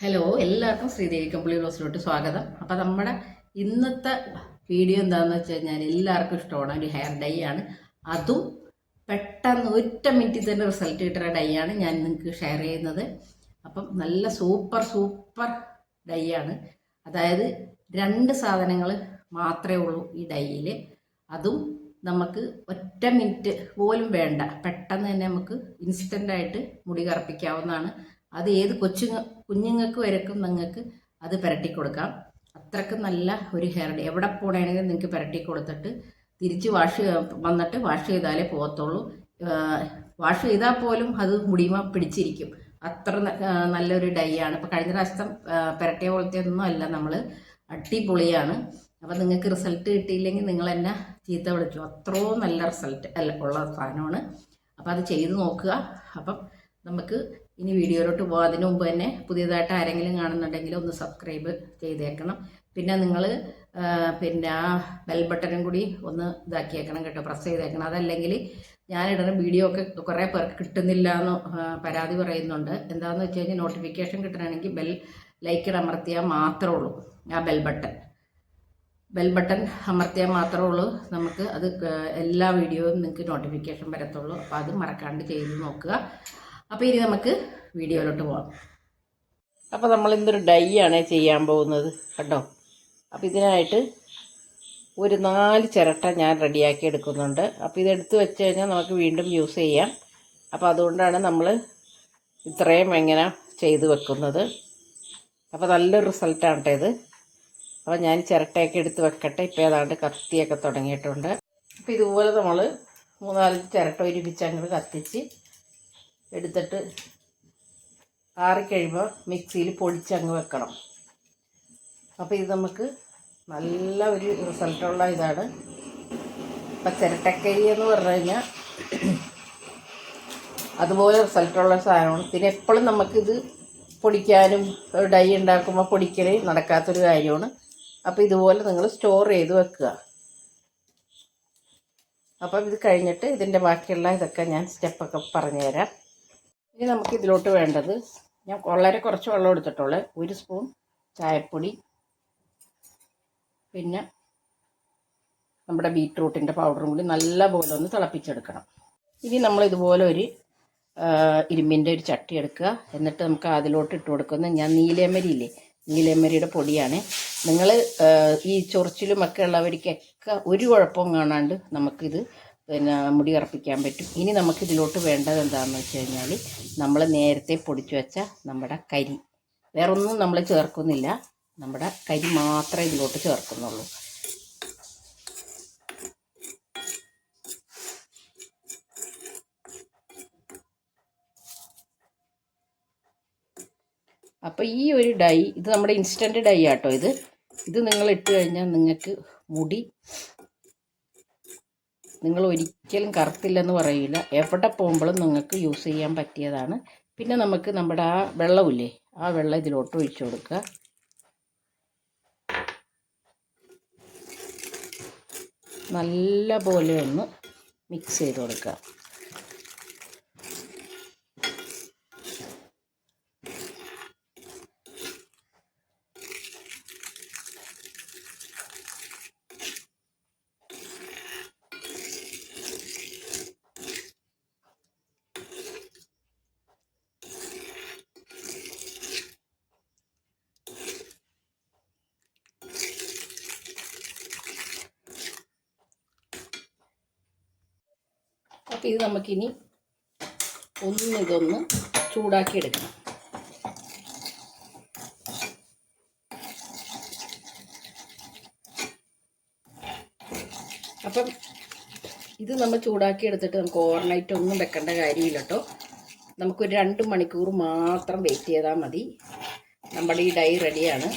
Hello എല്ലാവർക്കും ശ്രീദേവി കമ്പിളി റോസിലോട്ട് സ്വാഗതം. അപ്പോൾ നമ്മുടെ ഇന്നത്തെ വീഡിയോ എന്താണെന്ന് വെച്ച് കഴിഞ്ഞാൽ എല്ലാവർക്കും ഇഷ്ടമാണ്. ഒരു ഹെയർ ഡൈ ആണ്. അതും പെട്ടെന്ന് ഒറ്റ മിനിറ്റിൽ തന്നെ റിസൾട്ട് കിട്ടുന്ന ഡൈ ആണ് ഞാൻ നിങ്ങൾക്ക് ഷെയർ ചെയ്യുന്നത്. അപ്പം നല്ല സൂപ്പർ സൂപ്പർ ഡൈ ആണ്. അതായത് രണ്ട് സാധനങ്ങൾ മാത്രമേ ഉള്ളൂ ഈ ഡൈയിൽ അതും നമുക്ക് ഒറ്റ മിനിറ്റ് പോലും വേണ്ട. പെട്ടെന്ന് തന്നെ നമുക്ക് ഇൻസ്റ്റന്റായിട്ട് മുടി കറുപ്പിക്കാവുന്നതാണ്. അത് ഏത് കൊച്ചു കുഞ്ഞുങ്ങൾക്ക് വരക്കും നിങ്ങൾക്ക് അത് പുരട്ടി കൊടുക്കാം. അത്രയ്ക്ക് നല്ല ഒരു ഹെയർ ഡേ എവിടെ പോകണമെങ്കിലും നിങ്ങൾക്ക് പുരട്ടി കൊടുത്തിട്ട് തിരിച്ച് വാഷ് വന്നിട്ട് വാഷ് ചെയ്താലേ പോകത്തുള്ളൂ. വാഷ് ചെയ്താൽ പോലും അത് മുടിമ പിടിച്ചിരിക്കും. അത്ര നല്ലൊരു ഡൈ ആണ്. ഇപ്പോൾ കഴിഞ്ഞ പ്രാവശ്യം പുരട്ടിയ പോലത്തെ ഒന്നും അല്ല നമ്മൾ അടിപൊളിയാണ്. അപ്പം നിങ്ങൾക്ക് റിസൾട്ട് കിട്ടിയില്ലെങ്കിൽ നിങ്ങൾ എന്നെ ചീത്ത വിളിച്ചു അത്രയും നല്ല റിസൾട്ട് അല്ല ഉള്ള സാധനമാണ്. അപ്പം അത് ചെയ്ത് നോക്കുക. അപ്പം നമുക്ക് ഇനി വീഡിയോയിലോട്ട് പോകാം അതിനു മുമ്പ് തന്നെ പുതിയതായിട്ട് ആരെങ്കിലും കാണുന്നുണ്ടെങ്കിൽ ഒന്ന് സബ്സ്ക്രൈബ് ചെയ്തേക്കണം. പിന്നെ നിങ്ങൾ പിന്നെ ആ ബെൽ ബട്ടണും കൂടി ഒന്ന് ഇതാക്കിയേക്കണം കേട്ടോ. പ്രസ് ചെയ്തേക്കണം. അതല്ലെങ്കിൽ ഞാനിടുന്ന വീഡിയോ ഒക്കെ കുറേ പേർക്ക് കിട്ടുന്നില്ല എന്ന് പരാതി പറയുന്നുണ്ട്. എന്താണെന്ന് വെച്ച് കഴിഞ്ഞാൽ നോട്ടിഫിക്കേഷൻ കിട്ടണമെങ്കിൽ ബെൽ ലൈക്കിൽ അമർത്തിയാൽ മാത്രമേ ഉള്ളൂ. ആ ബെൽ ബട്ടൺ ബെൽ ബട്ടൺ അമർത്തിയാൽ മാത്രമേ ഉള്ളൂ. നമുക്ക് അത് എല്ലാ വീഡിയോയും നിങ്ങൾക്ക് നോട്ടിഫിക്കേഷൻ വരത്തുള്ളൂ. അപ്പോൾ അത് മറക്കാണ്ട് ചെയ്ത് നോക്കുക. അപ്പോൾ ഇനി നമുക്ക് വീഡിയോയിലോട്ട് പോകാം അപ്പോൾ നമ്മൾ ഇന്നൊരു ഡൈ ആണ് ചെയ്യാൻ പോകുന്നത് കേട്ടോ. അപ്പോൾ ഇതിനായിട്ട് ഒരു നാല് ചിരട്ട ഞാൻ റെഡിയാക്കി എടുക്കുന്നുണ്ട്. അപ്പോൾ ഇതെടുത്ത് വെച്ച് കഴിഞ്ഞാൽ നമുക്ക് വീണ്ടും യൂസ് ചെയ്യാം. അപ്പോൾ അതുകൊണ്ടാണ് നമ്മൾ ഇത്രയും എങ്ങനെ ചെയ്ത് വെക്കുന്നത്. അപ്പോൾ നല്ലൊരു റിസൾട്ടാണ് ഇത്. അപ്പോൾ ഞാൻ ചിരട്ടയൊക്കെ എടുത്ത് വെക്കട്ടെ. ഇപ്പോൾ ഏതാണ്ട് കത്തിയൊക്കെ തുടങ്ങിയിട്ടുണ്ട്. അപ്പോൾ ഇതുപോലെ നമ്മൾ മൂന്നാൽ ചിരട്ട ഒരുമിച്ച് അങ്ങോട്ട് കത്തിച്ച് എടുത്തിട്ട് ആറിക്കഴിയുമ്പോൾ മിക്സിയിൽ പൊടിച്ചങ്ങ് വെക്കണം. അപ്പോൾ ഇത് നമുക്ക് നല്ല ഒരു റിസൾട്ടുള്ള ഇതാണ്. ഇപ്പം ചിരട്ടക്കരി എന്ന് പറഞ്ഞു കഴിഞ്ഞാൽ അതുപോലെ റിസൾട്ടുള്ള സാധനമാണ്. പിന്നെ എപ്പോഴും നമുക്കിത് പൊടിക്കാനും ഡൈ ഉണ്ടാക്കുമ്പോൾ പൊടിക്കൽ നടക്കാത്തൊരു കാര്യമാണ്. അപ്പോൾ ഇതുപോലെ നിങ്ങൾ സ്റ്റോർ ചെയ്ത് വെക്കുക. അപ്പം ഇത് കഴിഞ്ഞിട്ട് ഇതിന്റെ ബാക്കിയുള്ള ഇതൊക്കെ ഞാൻ സ്റ്റെപ്പൊക്കെ പറഞ്ഞുതരാം. ഇനി നമുക്ക് ഇതിലോട്ട് വേണ്ടത് ഞാൻ വളരെ കുറച്ച് വെള്ളം എടുത്തിട്ടുള്ളത് ഒരു സ്പൂൺ ചായപ്പൊടി. പിന്നെ നമ്മുടെ ബീട്രൂട്ടിന്റെ പൗഡറും കൂടി നല്ലപോലെ ഒന്ന് തിളപ്പിച്ചെടുക്കണം. ഇനി നമ്മൾ ഇതുപോലെ ഒരു ഇരുമ്പിന്റെ ഒരു ചട്ടി എടുക്കുക. എന്നിട്ട് നമുക്ക് അതിലോട്ട് ഇട്ട് കൊടുക്കുന്നത് ഞാൻ നീലേമരിയില്ലേ ഇല്ലേ? നീലയമരിയുടെ പൊടിയാണ്. നിങ്ങൾ ഈ ചൊറിച്ചിലും ഒക്കെ ഉള്ളവർക്കൊക്കെ ഒരു കുഴപ്പവും കാണാണ്ട് നമുക്കിത് പിന്നെ മുടി ഉറപ്പിക്കാൻ പറ്റും. ഇനി നമുക്ക് ഇതിലോട്ട് വേണ്ടത് എന്താണെന്ന് വെച്ച് കഴിഞ്ഞാൽ നമ്മൾ നേരത്തെ പൊടിച്ചു വെച്ച നമ്മുടെ കരി. വേറൊന്നും നമ്മൾ ചേർക്കുന്നില്ല. നമ്മുടെ കരി മാത്രമേ ഇതിലോട്ട് ചേർക്കുന്നുള്ളൂ. അപ്പോൾ ഈ ഒരു ഡൈ ഇത് നമ്മുടെ ഇൻസ്റ്റന്റ് ഡൈ ആട്ടോ ഇത്. ഇത് നിങ്ങൾ ഇട്ട് കഴിഞ്ഞാൽ നിങ്ങൾക്ക് മുടി നിങ്ങൾ ഒരിക്കലും കറുത്തില്ലെന്ന് പറയില്ല എവിടെ പോകുമ്പോഴും നിങ്ങൾക്ക് യൂസ് ചെയ്യാൻ പറ്റിയതാണ്. പിന്നെ നമുക്ക് നമ്മുടെ ആ വെള്ളമില്ലേ ആ വെള്ളം ഇതിലോട്ട് ഒഴിച്ചു കൊടുക്കുക. നല്ല പോലെ ഒന്ന് മിക്സ് ചെയ്ത് കൊടുക്കുക അപ്പോൾ ഇത് നമുക്കിനി ഒന്ന് ഇതൊന്ന് ചൂടാക്കി എടുക്കാം അപ്പം ഇത് നമ്മൾ ചൂടാക്കി എടുത്തിട്ട് നമുക്ക് ഓവർനൈറ്റ് ഒന്നും വെക്കേണ്ട കാര്യമില്ല കേട്ടോ. നമുക്കൊരു രണ്ട് മണിക്കൂർ മാത്രം വെയിറ്റ് ചെയ്താൽ മതി. നമ്മുടെ ഈ ഡൈ റെഡിയാണ്.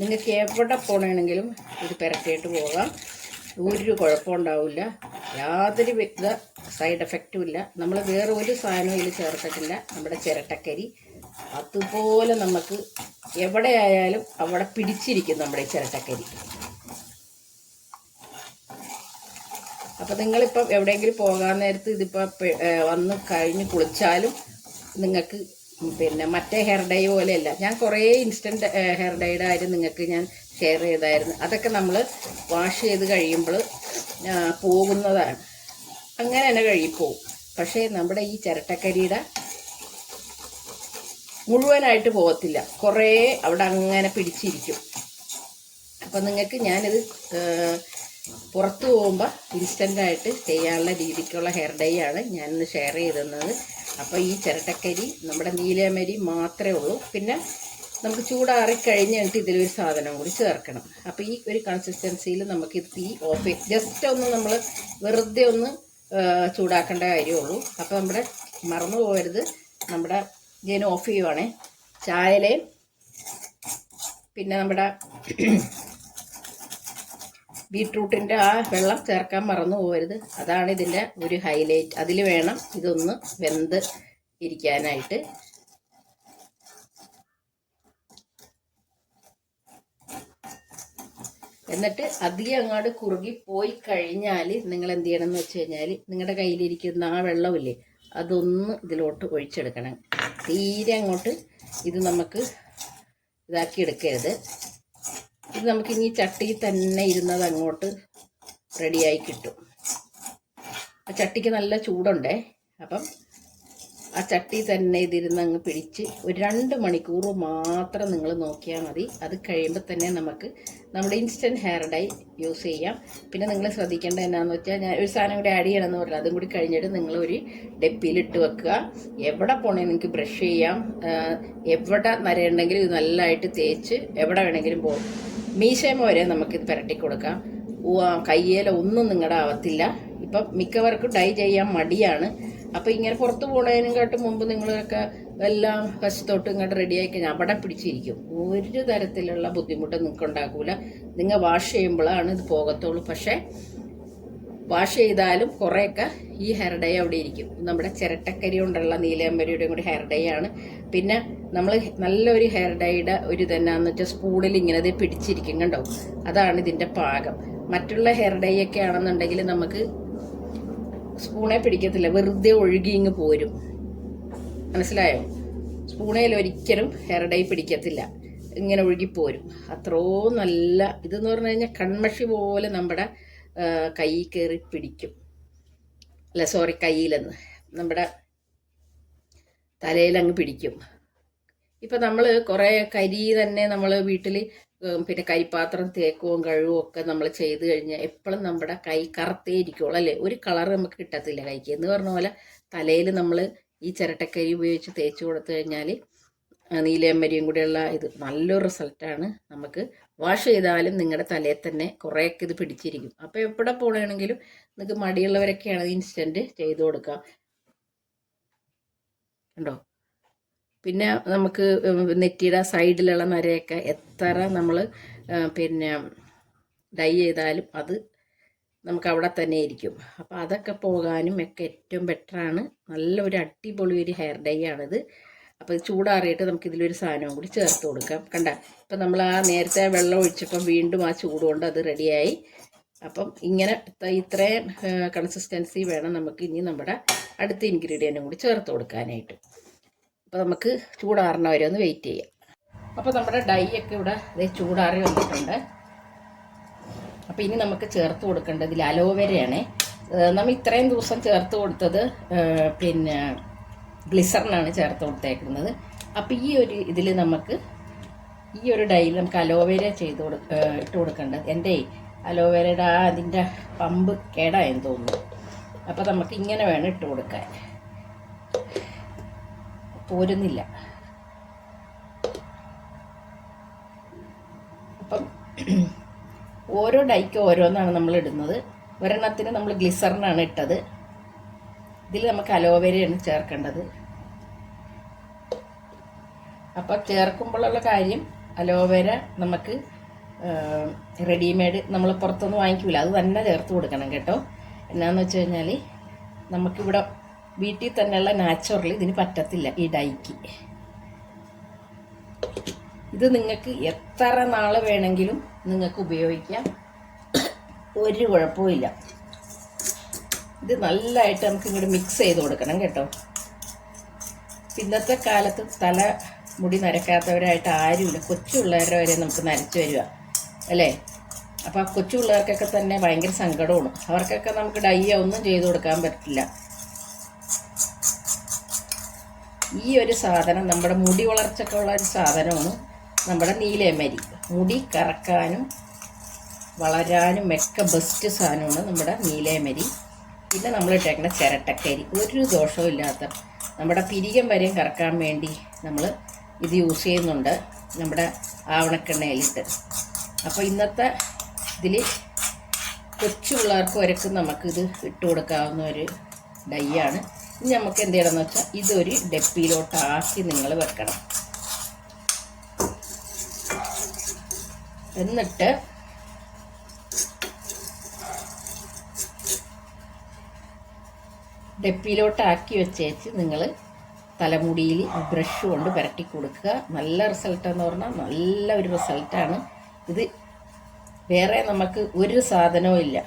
നിങ്ങൾക്ക് എവിടെ പോകണമെങ്കിലും ഇത് പെരട്ടിയിട്ട് പോകാം. ഒരു കുഴപ്പമുണ്ടാവില്ല യാതൊരു വിധ സൈഡ് എഫക്റ്റും ഇല്ല. നമ്മൾ വേറെ ഒരു സാധനവും ഇതിൽ ചേർത്തിട്ടില്ല. നമ്മുടെ ചിരട്ടക്കരി. അതുപോലെ നമുക്ക് എവിടെ ആയാലും അവിടെ പിടിച്ചിരിക്കും നമ്മുടെ ചിരട്ടക്കരി. അപ്പം നിങ്ങളിപ്പം എവിടെയെങ്കിലും പോകാൻ നേരത്ത് ഇതിപ്പോൾ വന്ന് കഴിഞ്ഞ് കുളിച്ചാലും നിങ്ങൾക്ക് പിന്നെ മറ്റേ ഹെയർ ഡൈ പോലെയല്ല. ഞാൻ കുറേ ഇൻസ്റ്റന്റ് ഹെയർ ഡൈയുടെ കാര്യം നിങ്ങൾക്ക് ഞാൻ ഷെയർ ചെയ്തായിരുന്നു. അതൊക്കെ നമ്മൾ വാഷ് ചെയ്ത് കഴിയുമ്പോൾ പോകുന്നതാണ്. അങ്ങനെ തന്നെ കഴിപ്പോവും. പക്ഷേ നമ്മുടെ ഈ ചിരട്ടക്കരിയുടെ മുഴുവനായിട്ട് പോകത്തില്ല. കുറേ അവിടെ അങ്ങനെ പിടിച്ചിരിക്കും. അപ്പം നിങ്ങൾക്ക് ഞാനിത് പുറത്ത് പോകുമ്പോൾ ഇൻസ്റ്റന്റായിട്ട് ചെയ്യാനുള്ള രീതിക്കുള്ള ഹെയർ ഡൈ ആണ് ഞാനിന്ന് ഷെയർ ചെയ്തത് അപ്പോൾ ഈ ചിരട്ടക്കരി നമ്മുടെ നീലമരി മാത്രമേ ഉള്ളൂ. പിന്നെ നമുക്ക് ചൂടാറി കഴിഞ്ഞ് കഴിഞ്ഞിട്ട് ഇതിലൊരു സാധനം കൂടി ചേർക്കണം. അപ്പോൾ ഈ ഒരു കൺസിസ്റ്റൻസിയിൽ നമുക്ക് ഇത് തീ ഓഫ് ചെയ്ത് ജസ്റ്റ് ഒന്ന് നമ്മൾ വെറുതെ ഒന്ന് ചൂടാക്കേണ്ട കാര്യമുള്ളൂ. അപ്പോൾ നമ്മുടെ മറന്നു പോകരുത്. നമ്മുടെ ഞാൻ ഓഫ് ചെയ്യുവാണേ. ചായലയും പിന്നെ നമ്മുടെ ബീട്രൂട്ടിന്റെ ആ വെള്ളം ചേർക്കാൻ മറന്നു പോകരുത്. അതാണ് ഇതിന്റെ ഒരു ഹൈലൈറ്റ്. അതിൽ വേണം ഇതൊന്ന് വെന്ത് ഇരിക്കാനായിട്ട്. എന്നിട്ട് അധികം അങ്ങോട്ട് കുറുകി പോയി കഴിഞ്ഞാൽ നിങ്ങൾ എന്ത് ചെയ്യണം എന്ന് വെച്ച് കഴിഞ്ഞാൽ നിങ്ങളുടെ കയ്യിലിരിക്കുന്ന ആ വെള്ളമില്ലേ അതൊന്ന് ഇതിലോട്ട് ഒഴിച്ചെടുക്കണം. തീരെ അങ്ങോട്ട് ഇത് നമുക്ക് ഇതാക്കി എടുക്കരുത്. ഇത് നമുക്ക് ഇനി ചട്ടിയിൽ തന്നെ ഇരുന്നത് അങ്ങോട്ട് റെഡിയായി കിട്ടും. ആ ചട്ടിക്ക് നല്ല ചൂടുണ്ടേ? അപ്പം ആ ചട്ടി തന്നെ ഇതിരുന്ന് അങ്ങ് പിടിച്ച് ഒരു രണ്ട് മണിക്കൂർ മാത്രം നിങ്ങൾ നോക്കിയാൽ മതി. അത് കഴിയുമ്പോൾ തന്നെ നമുക്ക് നമ്മുടെ ഇൻസ്റ്റന്റ് ഹെയർ ഡൈ യൂസ് ചെയ്യാം. പിന്നെ നിങ്ങൾ ശ്രദ്ധിക്കേണ്ട എന്നാന്ന് വെച്ചാൽ ഞാൻ ഒരു സാധനം കൂടി ആഡ് ചെയ്യണമെന്ന് പറഞ്ഞു അതും കൂടി കഴിഞ്ഞിട്ട് നിങ്ങൾ ഒരു വെക്കുക. എവിടെ പോണേ നിങ്ങൾക്ക് ബ്രഷ് ചെയ്യാം. എവിടെ നരയുണ്ടെങ്കിലും ഇത് നല്ലതായിട്ട് തേച്ച് എവിടെ വേണമെങ്കിലും പോകും. മീശേമ വരെ നമുക്ക് ഇത് പുരട്ടി കൊടുക്കാം. കയ്യേല ഒന്നും നിങ്ങളുടെ ആവത്തില്ല. ഇപ്പം മിക്കവർക്കും ഡൈ ചെയ്യാൻ മടിയാണ്. അപ്പോൾ ഇങ്ങനെ പുറത്ത് പോണതിനെക്കാട്ടും മുമ്പ് നിങ്ങളൊക്കെ എല്ലാം വശത്തോട്ട് ഇങ്ങോട്ട് റെഡിയായി കഴിഞ്ഞാൽ അവിടെ പിടിച്ചിരിക്കും. ഒരു തരത്തിലുള്ള ബുദ്ധിമുട്ട് നിങ്ങൾക്ക് ഉണ്ടാക്കൂല. നിങ്ങൾ വാഷ് ചെയ്യുമ്പോഴാണ് ഇത് പോകത്തുള്ളൂ. പക്ഷേ വാഷ് ചെയ്താലും കുറേയൊക്കെ ഈ ഹെയർ ഡൈ അവിടെ ഇരിക്കും. നമ്മുടെ ചിരട്ടക്കരി കൊണ്ടുള്ള നീലയമ്പരിയുടെയും കൂടി ഹെയർ ഡൈ ആണ്. പിന്നെ നമ്മൾ നല്ലൊരു ഹെയർ ഡൈയുടെ ഒരു ഇതെന്നാന്ന് വെച്ചാൽ സ്പൂണിൽ ഇങ്ങനെ ഇത് പിടിച്ചിരിക്കും കണ്ടോ? അതാണ് ഇതിന്റെ പാകം. മറ്റുള്ള ഹെയർ ഡൈ ഒക്കെ ആണെന്നുണ്ടെങ്കിൽ നമുക്ക് സ്പൂണേ പിടിക്കത്തില്ല. വെറുതെ ഒഴുകി ഇങ്ങ് പോരും. മനസ്സിലായോ? സ്പൂണയിൽ ഒരിക്കലും ഹെയർ ഡൈ പിടിക്കത്തില്ല. ഇങ്ങനെ ഒഴുകിപ്പോരും അത്രോ നല്ല ഇതെന്ന് പറഞ്ഞു കഴിഞ്ഞാൽ കൺമഷി പോലെ നമ്മുടെ കൈ കയറി പിടിക്കും. അല്ല സോറി കയ്യിലെന്ന്. നമ്മുടെ തലയിലങ്ങ് പിടിക്കും. ഇപ്പം നമ്മൾ കുറേ കരി തന്നെ നമ്മൾ വീട്ടിൽ പിന്നെ കരിപ്പാത്രം തേക്കവും കഴുകും ഒക്കെ നമ്മൾ ചെയ്ത് കഴിഞ്ഞാൽ എപ്പോഴും നമ്മുടെ കൈ കറുത്തേ ഇരിക്കുള്ളൂ അല്ലേ? ഒരു കളർ നമുക്ക് കിട്ടത്തില്ല കൈക്ക്. എന്ന് പറഞ്ഞ പോലെ തലയിൽ നമ്മൾ ഈ ചിരട്ടക്കരി ഉപയോഗിച്ച് തേച്ച് കൊടുത്തു കഴിഞ്ഞാൽ നീലയമ്മരിയും കൂടെയുള്ള ഇത് നല്ലൊരു റിസൾട്ടാണ് നമുക്ക് വാഷ് ചെയ്താലും നിങ്ങളുടെ തലയിൽ തന്നെ കുറേയൊക്കെ ഇത് പിടിച്ചിരിക്കും. അപ്പോൾ എവിടെ പോകണമെങ്കിലും നിങ്ങൾക്ക് മടിയുള്ളവരൊക്കെയാണ് ഇൻസ്റ്റന്റ് ചെയ്ത് കൊടുക്കുക കണ്ടോ? പിന്നെ നമുക്ക് നെറ്റിയുടെ സൈഡിലുള്ള നരയൊക്കെ എത്ര നമ്മൾ പിന്നെ ഡൈ ചെയ്താലും അത് നമുക്ക് അവിടെ തന്നെ ഇരിക്കും. അപ്പോൾ അതൊക്കെ പോകാനും ഒക്കെ ഏറ്റവും ബെറ്ററാണ് നല്ലൊരു അടിപൊളി ഒരു ഹെയർ ഡൈ ആണിത്. അപ്പോൾ ചൂടാറിയിട്ട് നമുക്ക് ഇതിലൊരു സാധനവും കൂടി ചേർത്ത് കൊടുക്കാം. കണ്ട അപ്പം നമ്മൾ ആ നേരത്തെ വെള്ളം ഒഴിച്ചപ്പം വീണ്ടും ആ ചൂട് കൊണ്ട് അത് റെഡിയായി. അപ്പം ഇങ്ങനെ ഇത്രയും കൺസിസ്റ്റൻസി വേണം നമുക്ക് ഇനി നമ്മുടെ അടുത്ത ഇൻഗ്രീഡിയന്റും കൂടി ചേർത്ത് കൊടുക്കാനായിട്ട്. അപ്പോൾ നമുക്ക് ചൂടാറണ വരെ ഒന്ന് വെയിറ്റ് ചെയ്യാം. അപ്പോൾ നമ്മുടെ ഡൈ ഒക്കെ ഇവിടെ ചൂടാറി വന്നിട്ടുണ്ട്. അപ്പോൾ ഇനി നമുക്ക് ചേർത്ത് കൊടുക്കേണ്ടത് ഇതിൽ അലോവേരയാണ് നമ്മൾ ഇത്രയും ദിവസം ചേർത്ത് കൊടുത്തത് പിന്നെ ഗ്ലിസറിനാണ് ചേർത്ത് കൊടുത്തേക്കുന്നത്. അപ്പോൾ ഈ ഒരു ഇതിൽ നമുക്ക് ഈ ഒരു ഡൈയിൽ നമുക്ക് അലോവേര ചെയ്ത് കൊടു ഏഹ്, ഇട്ട് കൊടുക്കേണ്ടത്. എന്റെ അലോവേരയുടെ ആ അതിന്റെ പമ്പ് കേടായെന്ന് തോന്നുന്നു. അപ്പോൾ നമുക്ക് ഇങ്ങനെ വേണം ഇട്ട് കൊടുക്കാൻ. പോരുന്നില്ല. അപ്പം ഓരോ ഡൈക്ക് ഓരോന്നാണ് നമ്മൾ ഇടുന്നത്. ഒരെണ്ണത്തിന് നമ്മൾ ഗ്ലിസറിനാണ് ഇട്ടത്. ഇതിൽ നമുക്ക് അലോവേരയാണ് ചേർക്കേണ്ടത്. അപ്പോൾ ചേർക്കുമ്പോഴുള്ള കാര്യം അലോവേര നമുക്ക് റെഡിമെയ്ഡ് നമ്മൾ പുറത്തൊന്നും വാങ്ങിക്കില്ല അത് തന്നെ ചേർത്ത് കൊടുക്കണം കേട്ടോ. എന്നാന്ന് വെച്ച് കഴിഞ്ഞാൽ നമുക്കിവിടെ വീട്ടിൽ തന്നെയുള്ള നാച്ചുറൽ ഇതിന് പറ്റത്തില്ല ഈ ഡൈക്ക് ഇത് നിങ്ങൾക്ക് എത്ര നാൾ വേണമെങ്കിലും നിങ്ങൾക്ക് ഉപയോഗിക്കാം. ഒരു കുഴപ്പമില്ല ഇത് നല്ലതായിട്ട് നമുക്ക് ഇങ്ങോട്ട് മിക്സ് ചെയ്ത് കൊടുക്കണം കേട്ടോ. ഇന്നത്തെ കാലത്ത് തല മുടി നരക്കാത്തവരായിട്ട് ആരുമില്ല. കൊച്ചു പിള്ളേരുടെ വരെ നമുക്ക് നരച്ചു വരിക അല്ലേ? അപ്പോൾ ആ കൊച്ചു പിള്ളേർക്കൊക്കെ തന്നെ ഭയങ്കര സങ്കടമാണ്. അവർക്കൊക്കെ നമുക്ക് ഡൈ ഒന്നും ചെയ്ത് കൊടുക്കാൻ പറ്റില്ല. ഈ ഒരു സാധനം നമ്മുടെ മുടി വളർച്ചയ്ക്ക് ഉള്ള ഒരു സാധനമാണ് നമ്മുടെ നീലയമരി മുടി കറക്കാനും വളരാനും ഒക്കെ ബെസ്റ്റ് സാധനമാണ് നമ്മുടെ നീലയമരി പിന്നെ നമ്മൾ ഇട്ടേക്കുന്ന ചിരട്ടക്കരി. ഒരു ദോഷവും ഇല്ലാത്ത നമ്മുടെ പിരികം വരെയും കറക്കാൻ വേണ്ടി നമ്മൾ ഇത് യൂസ് ചെയ്യുന്നുണ്ട് നമ്മുടെ ആവണക്കെണ്ണയിലിട്ട്. അപ്പോൾ ഇന്നത്തെ ഇതിൽ കൊച്ചു പിള്ളേർക്ക് വരക്കും നമുക്കിത് ഇട്ട് കൊടുക്കാവുന്ന ഒരു ഡൈ ആണ്. ഇനി നമുക്ക് എന്ത് ചെയ്യണമെന്ന് വെച്ചാൽ ഇതൊരു ഡപ്പിയിലോട്ടാക്കി നിങ്ങൾ വെക്കണം. എന്നിട്ട് ഡപ്പിയിലോട്ടാക്കി വെച്ചേച്ച് നിങ്ങൾ തലമുടിയിൽ ബ്രഷ് കൊണ്ട് പുരട്ടി കൊടുക്കുക. നല്ല റിസൾട്ടെന്ന് പറഞ്ഞാൽ നല്ല ഒരു റിസൾട്ടാണ്. ഇത് വേറെ നമുക്ക് ഒരു സാധനവും ഇല്ല.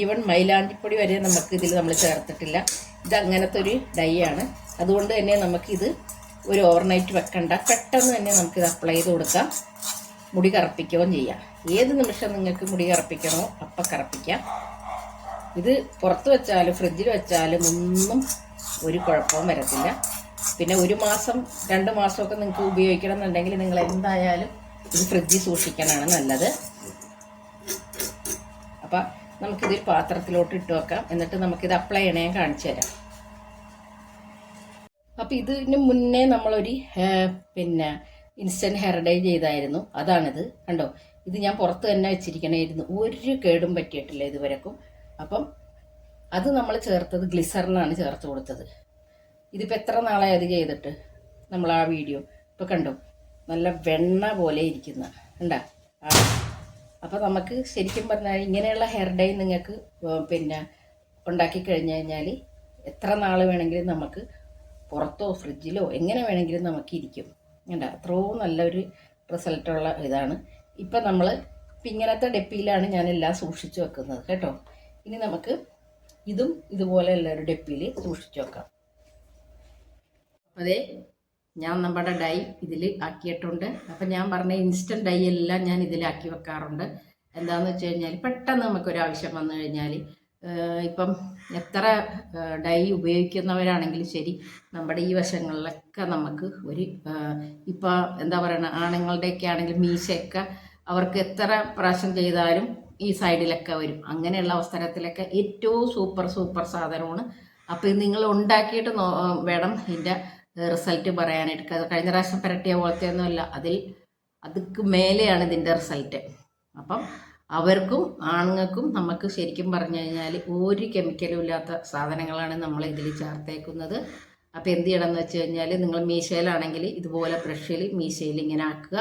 ഈവൻ മൈലാണ്ടിപ്പൊടി വരെ നമുക്ക് ഇതിൽ നമ്മൾ ചേർത്തിട്ടില്ല. ഇത് അങ്ങനത്തെ ഒരു ഡൈ ആണ്. അതുകൊണ്ട് തന്നെ നമുക്കിത് ഒരു ഓവർനൈറ്റ് വെക്കണ്ട. പെട്ടെന്ന് തന്നെ നമുക്കിത് അപ്ലൈ ചെയ്ത് കൊടുക്കാം. മുടി കറുപ്പിക്കുകയും ചെയ്യാം. ഏത് നിമിഷം നിങ്ങൾക്ക് മുടി കറുപ്പിക്കണോ അപ്പം കറുപ്പിക്കാം. ഇത് പുറത്ത് വെച്ചാലും ഫ്രിഡ്ജിൽ വെച്ചാലും ഒന്നും ഒരു കുഴപ്പവും വരത്തില്ല. പിന്നെ ഒരു മാസം രണ്ട് മാസമൊക്കെ നിങ്ങൾക്ക് ഉപയോഗിക്കണം എന്നുണ്ടെങ്കിൽ നിങ്ങൾ എന്തായാലും ഇത് ഫ്രിഡ്ജിൽ സൂക്ഷിക്കാനാണ് നല്ലത്. അപ്പം നമുക്കിത് പാത്രത്തിലോട്ട് ഇട്ട് വെക്കാം. എന്നിട്ട് നമുക്കിത് അപ്ലൈ ചെയ്യണേ കാണിച്ചു തരാം. അപ്പം ഇതിന് മുന്നേ നമ്മളൊരു പിന്നെ ഇൻസ്റ്റന്റ് ഹെയർ ഡൈ ചെയ്തായിരുന്നു. അതാണിത്. കണ്ടോ? ഇത് ഞാൻ പുറത്ത് തന്നെ വെച്ചിരിക്കണമായിരുന്നു ഒരു കേടും പറ്റിയിട്ടില്ല ഇതുവരെക്കും. അപ്പം അത് നമ്മൾ ചേർത്തത് ഗ്ലിസറിനാണ് ചേർത്ത് കൊടുത്തത്. ഇതിപ്പോൾ എത്ര നാളായി അത് ചെയ്തിട്ട്? നമ്മൾ ആ വീഡിയോ ഇപ്പോൾ കണ്ടു. നല്ല വെണ്ണ പോലെ ഇരിക്കുന്ന ഉണ്ടാ അപ്പോൾ നമുക്ക് ശരിക്കും പറഞ്ഞാൽ ഇങ്ങനെയുള്ള ഹെയർ ഡൈ നിങ്ങൾക്ക് പിന്നെ ഉണ്ടാക്കി കഴിഞ്ഞ് കഴിഞ്ഞാൽ എത്ര നാൾ വേണമെങ്കിലും നമുക്ക് പുറത്തോ ഫ്രിഡ്ജിലോ എങ്ങനെ വേണമെങ്കിലും നമുക്ക് ഇരിക്കും. ഉണ്ടാ അത്രയും നല്ലൊരു റിസൾട്ടുള്ള ഇതാണ്. ഇപ്പം നമ്മൾ ഇപ്പം ഇങ്ങനത്തെ ഡെപ്പിയിലാണ് ഞാൻ എല്ലാം സൂക്ഷിച്ചു വെക്കുന്നത് കേട്ടോ? ഇനി നമുക്ക് ഇതും ഇതുപോലെ എല്ലാവരും ഡെപ്പിയിൽ സൂക്ഷിച്ചു വെക്കാം. അതെ ഞാൻ നമ്മുടെ ഡൈ ഇതിൽ ആക്കിയിട്ടുണ്ട്. അപ്പം ഞാൻ പറഞ്ഞ ഇൻസ്റ്റന്റ് ഡൈ എല്ലാം ഞാൻ ഇതിലാക്കി വെക്കാറുണ്ട്. എന്താണെന്ന് വെച്ച് കഴിഞ്ഞാൽ പെട്ടെന്ന് നമുക്കൊരാവശ്യം വന്നു കഴിഞ്ഞാൽ ഇപ്പം എത്ര ഡൈ ഉപയോഗിക്കുന്നവരാണെങ്കിലും ശരി നമ്മുടെ ഈ വശങ്ങളിലൊക്കെ നമുക്ക് ഒരു ഇപ്പോൾ എന്താ പറയുക ആണുങ്ങളുടെയൊക്കെ ആണെങ്കിൽ മീശയൊക്കെ അവർക്ക് എത്ര പ്രാവശ്യം ചെയ്താലും ഈ സൈഡിലൊക്കെ വരും. അങ്ങനെയുള്ള അവസരത്തിലൊക്കെ ഏറ്റവും സൂപ്പർ സൂപ്പർ സാധനമാണ്. അപ്പോൾ ഇത് നിങ്ങൾ ഉണ്ടാക്കിയിട്ട് വേണം ഇതിന്റെ റിസൾട്ട് പറയാനായിട്ട്. കഴിഞ്ഞ പ്രാവശ്യം പുരട്ടിയ പോലത്തെ ഒന്നുമല്ല അതിൽ അതിക്ക് മേലെയാണ് ഇതിന്റെ റിസൾട്ട് അപ്പം അവർക്കും ആണുങ്ങൾക്കും നമുക്ക് ശരിക്കും പറഞ്ഞു കഴിഞ്ഞാൽ ഒരു കെമിക്കലും ഇല്ലാത്ത സാധനങ്ങളാണ് നമ്മൾ ഇതിൽ ചേർത്തേക്കുന്നത്. അപ്പോൾ എന്ത് ചെയ്യണം എന്ന് വെച്ച് കഴിഞ്ഞാൽ നിങ്ങൾ മീശയിലാണെങ്കിൽ ഇതുപോലെ ബ്രഷിൽ മീശയിൽ ഇങ്ങനെ ആക്കുക.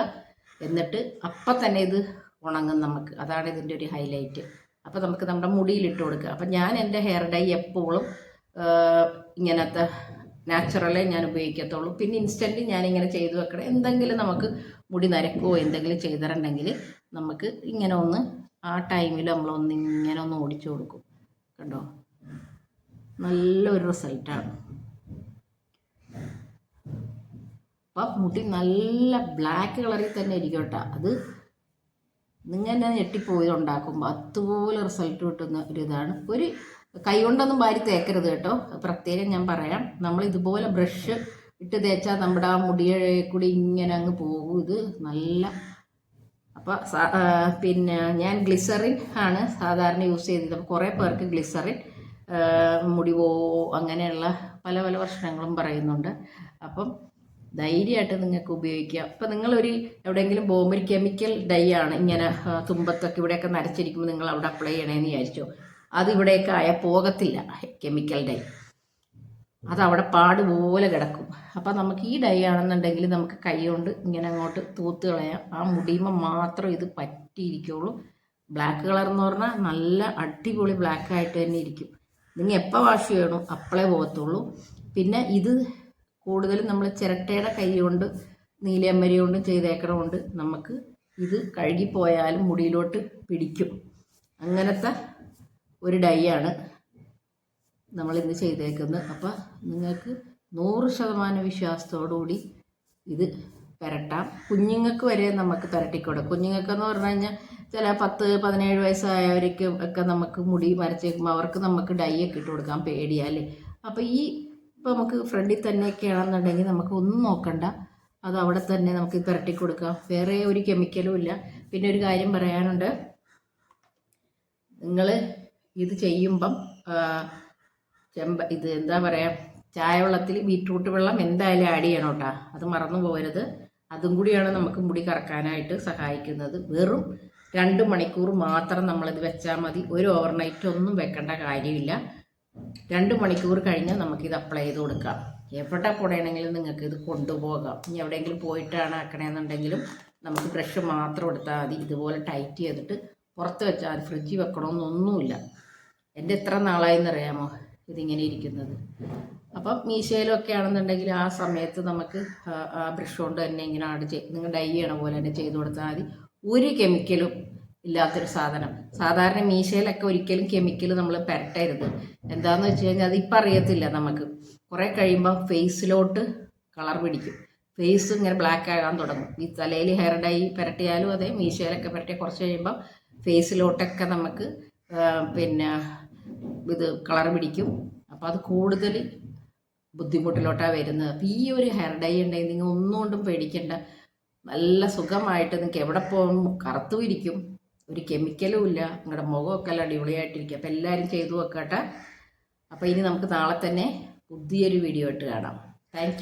എന്നിട്ട് അപ്പം തന്നെ ഇത് ഉണങ്ങും നമുക്ക്. അതാണ് ഇതിന്റെ ഒരു ഹൈലൈറ്റ് അപ്പോൾ നമുക്ക് നമ്മുടെ മുടിയിലിട്ട് കൊടുക്കുക. അപ്പം ഞാൻ എന്റെ ഹെയർ ഡൈ എപ്പോഴും ഇങ്ങനത്തെ നാച്ചുറലേ ഞാൻ ഉപയോഗിക്കത്തുള്ളൂ. പിന്നെ ഇൻസ്റ്റന്റ് ഞാനിങ്ങനെ ചെയ്തു വെക്കണം. എന്തെങ്കിലും നമുക്ക് മുടി നരക്കുകയോ എന്തെങ്കിലും ചെയ്തിട്ടുണ്ടെങ്കിൽ നമുക്ക് ഇങ്ങനെ ഒന്ന് ആ ടൈമിൽ നമ്മളൊന്ന് ഇങ്ങനെ ഒന്ന് ഓടിച്ചു കൊടുക്കും. കണ്ടോ? നല്ലൊരു റിസൾട്ടാണ് അപ്പം മുടി നല്ല ബ്ലാക്ക് കളറിൽ തന്നെ ഇരിക്കും കേട്ടോ. അത് നിങ്ങൾ തന്നെ ഞെട്ടിപ്പോയി ഉണ്ടാക്കുമ്പോൾ അതുപോലെ റിസൾട്ട് കിട്ടുന്ന ഒരു ഇതാണ്. ഒരു കൈ കൊണ്ടൊന്നും വാരി തേക്കരുത് കേട്ടോ. പ്രത്യേകം ഞാൻ പറയാം. നമ്മൾ ഇതുപോലെ ബ്രഷ് ഇട്ട് തേച്ചാൽ നമ്മുടെ ആ മുടിയെ കൂടി ഇങ്ങനെ അങ്ങ് പോകും ഇത്. നല്ല അപ്പോൾ പിന്നെ ഞാൻ ഗ്ലിസറിൻ ആണ് സാധാരണ യൂസ് ചെയ്തത്. അപ്പോൾ കുറേ പേർക്ക് ഗ്ലിസറിൻ മുടി പോവോ അങ്ങനെയുള്ള പല പല പ്രശ്നങ്ങളും പറയുന്നുണ്ട്. അപ്പം ധൈര്യമായിട്ട് നിങ്ങൾക്ക് ഉപയോഗിക്കാം. ഇപ്പം നിങ്ങളൊരു എവിടെയെങ്കിലും ബോംബൊരു കെമിക്കൽ ഡൈ ആണ് ഇങ്ങനെ തുമ്പത്തൊക്കെ ഇവിടെയൊക്കെ നരച്ചിരിക്കുമ്പോൾ നിങ്ങൾ അവിടെ അപ്ലൈ ചെയ്യണമെന്ന് വിചാരിച്ചോ. അത് ഇവിടെയൊക്കെ ആയാൽ പോകത്തില്ല കെമിക്കൽ ഡൈ അത് അവിടെ പാട് പോലെ കിടക്കും. അപ്പം നമുക്ക് ഈ ഡൈ ആണെന്നുണ്ടെങ്കിൽ നമുക്ക് കൈ കൊണ്ട് ഇങ്ങനെ അങ്ങോട്ട് തൂത്ത് കളയാം. ആ മുടിയുമ്പോൾ മാത്രം ഇത് പറ്റിയിരിക്കുള്ളൂ. ബ്ലാക്ക് കളർ എന്ന് പറഞ്ഞാൽ നല്ല അടിപൊളി ബ്ലാക്ക് ആയിട്ട് തന്നെ ഇരിക്കും. നിങ്ങൾ എപ്പോൾ വാഷ് ചെയ്യണോ അപ്പോഴേ പോകത്തുള്ളൂ. പിന്നെ ഇത് കൂടുതലും നമ്മൾ ചിരട്ടയുടെ കൈ കൊണ്ട് നീലയമ്മരി കൊണ്ടും ചെയ്തേക്കണമുണ്ട് നമുക്ക് ഇത് കഴുകിപ്പോയാലും മുടിയിലോട്ട് പിടിക്കും. അങ്ങനത്തെ ഒരു ഡൈ ആണ് നമ്മൾ ഇന്ന് ചെയ്തേക്കുന്നത്. അപ്പം നിങ്ങൾക്ക് നൂറ് ശതമാനം വിശ്വാസത്തോടുകൂടി ഇത് പുരട്ടാം. കുഞ്ഞുങ്ങൾക്ക് വരെ നമുക്ക് പുരട്ടിക്കൊടുക്കാം. കുഞ്ഞുങ്ങൾക്കെന്ന് പറഞ്ഞു കഴിഞ്ഞാൽ ചില പത്ത് പതിനേഴ് വയസ്സായവർക്ക് ഒക്കെ നമുക്ക് മുടി മരച്ചേക്കുമ്പോൾ അവർക്ക് നമുക്ക് ഡൈ ഒക്കെ ഇട്ട് കൊടുക്കാൻ പേടിയാലേ അപ്പോൾ ഈ ഇപ്പോൾ നമുക്ക് ഫ്രണ്ടിൽ തന്നെയൊക്കെ ആണെന്നുണ്ടെങ്കിൽ നമുക്ക് ഒന്നും നോക്കണ്ട. അത് അവിടെ തന്നെ നമുക്ക് പുരട്ടി കൊടുക്കാം. വേറെ ഒരു കെമിക്കലും ഇല്ല. പിന്നെ ഒരു കാര്യം പറയാനുണ്ട്. നിങ്ങൾ ഇത് ചെയ്യുമ്പം ചെമ്പ ഇത് എന്താ പറയുക ചായ വെള്ളത്തിൽ ബീറ്റ്റൂട്ട് വെള്ളം എന്തായാലും ആഡ് ചെയ്യണം കേട്ടോ. അത് മറന്നു പോകരുത്. അതും കൂടിയാണ് നമുക്ക് മുടി കറക്കാനായിട്ട് സഹായിക്കുന്നത്. വെറും രണ്ട് മണിക്കൂർ മാത്രം നമ്മളിത് വെച്ചാൽ മതി. ഒരു ഓവർനൈറ്റ് ഒന്നും വെക്കേണ്ട കാര്യമില്ല. രണ്ട് മണിക്കൂർ കഴിഞ്ഞ് നമുക്കിത് അപ്ലൈ ചെയ്ത് കൊടുക്കാം. എവിടെ കൂടെയാണെങ്കിലും നിങ്ങൾക്ക് ഇത് കൊണ്ടുപോകാം. ഇനി എവിടെയെങ്കിലും പോയിട്ടാണ് ആക്കണമെന്നുണ്ടെങ്കിലും നമുക്ക് ബ്രഷ് മാത്രം എടുത്താൽ മതി. ഇതുപോലെ ടൈറ്റ് ചെയ്തിട്ട് പുറത്ത് വെച്ചാൽ ഫ്രിഡ്ജിൽ വെക്കണമെന്നൊന്നുമില്ല എന്റെ എത്ര നാളായെന്നറിയാമോ ഇതിങ്ങനെ ഇരിക്കുന്നത്? അപ്പം മീശയിലൊക്കെ ആണെന്നുണ്ടെങ്കിൽ ആ സമയത്ത് നമുക്ക് ആ ബ്രഷ് കൊണ്ട് തന്നെ ഇങ്ങനെ ആട് ചെയ്ത് നിങ്ങൾ ഡൈ ചെയ്യണ പോലെ തന്നെ ചെയ്ത് കൊടുത്താൽ മതി. ഒരു കെമിക്കലും ഇല്ലാത്തൊരു സാധനം. സാധാരണ മീശയിലൊക്കെ ഒരിക്കലും കെമിക്കൽ നമ്മൾ പെരട്ടരുത്. എന്താന്ന് വെച്ച് കഴിഞ്ഞാൽ അത് ഇപ്പം അറിയത്തില്ല നമുക്ക്. കുറേ കഴിയുമ്പോൾ ഫേസിലോട്ട് കളർ പിടിക്കും. ഫേസ് ഇങ്ങനെ ബ്ലാക്ക് ആകാൻ തുടങ്ങും. ഈ തലയിൽ ഹെയർ ഡൈ പുരട്ടിയാലും അതെ മീശയിലൊക്കെ പുരട്ടി കുറച്ച് കഴിയുമ്പം ഫേസിലോട്ടൊക്കെ നമുക്ക് പിന്നെ ഇത് കളർ പിടിക്കും. അപ്പോൾ അത് കൂടുതൽ ബുദ്ധിമുട്ടിലോട്ടാണ് വരുന്നത്. അപ്പോൾ ഈ ഒരു ഹെയർ ഡൈ ഉണ്ടെങ്കിൽ നിങ്ങൾ ഒന്നുകൊണ്ടും പേടിക്കേണ്ട. നല്ല സുഖമായിട്ട് നിങ്ങൾക്ക് എവിടെ പോകും കറുത്തും ഇരിക്കും ഒരു കെമിക്കലും ഇല്ല. നിങ്ങളുടെ മുഖമൊക്കെ എല്ലാം അടിപൊളിയായിട്ടിരിക്കുക അപ്പോൾ എല്ലാവരും ചെയ്തു വെക്കട്ടെ അപ്പോൾ ഇനി നമുക്ക് നാളെ തന്നെ പുതിയൊരു വീഡിയോ ആയിട്ട് കാണാം. താങ്ക്